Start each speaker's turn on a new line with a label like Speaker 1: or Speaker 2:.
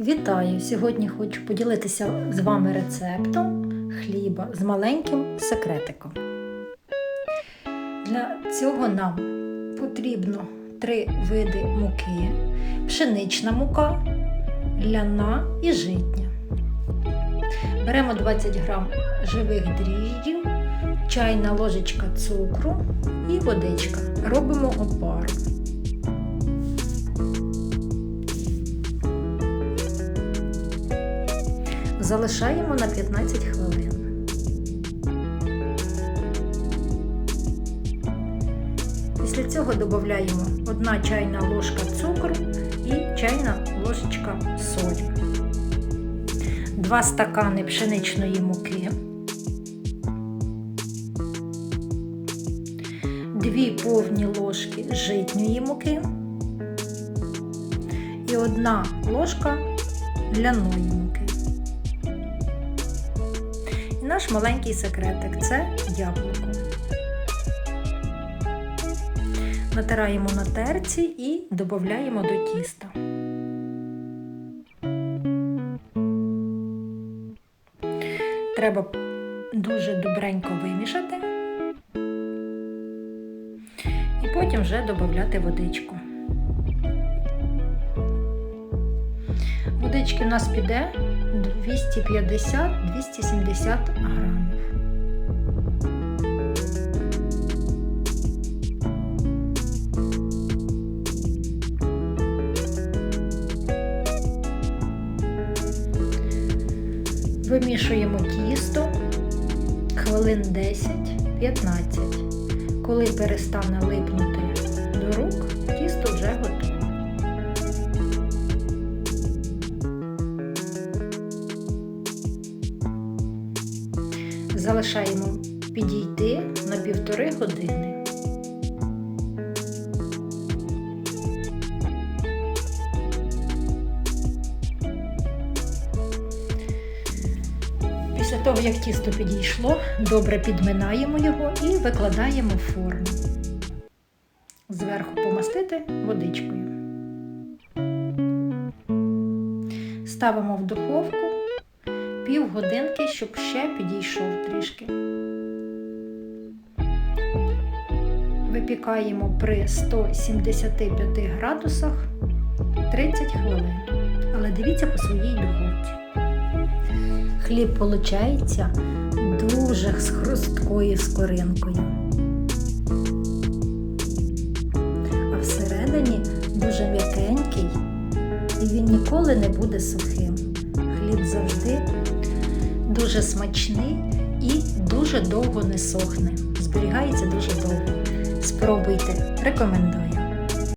Speaker 1: Вітаю! Сьогодні хочу поділитися з вами рецептом хліба з маленьким секретиком. Для цього нам потрібно три види муки: пшенична мука, ляна і житня. Беремо 20 грам живих дріжджів, чайна ложечка цукру і водичка. Робимо опару. Залишаємо на 15 хвилин. Після цього додаємо 1 чайна ложка цукру і чайна ложечка солі, 2 стакани пшеничної муки, 2 повні ложки житньої муки і 1 ложка ляної муки. Наш маленький секретик це яблуко. Натираємо на терці і додаємо до тіста. Треба дуже добренько вимішати і потім вже додати водичку. Водички у нас піде 250-270 грамів. Вимішуємо тісто хвилин 10-15. Коли перестане липнути до рук, Залишаємо підійти на півтори години. Після того, як тісто підійшло, добре підминаємо його і викладаємо форму. Зверху помастити водичкою. Ставимо в духовку півгодинки, щоб ще підійшов трішки. Випікаємо при 175 градусах 30 хвилин. Але дивіться по своїй духовці. Хліб виходить дуже з хрусткою скоринкою. А всередині дуже м'якенький і він ніколи не буде сухим. Хліб завжди дуже смачний і дуже довго не сохне. Зберігається дуже довго. Спробуйте, рекомендую.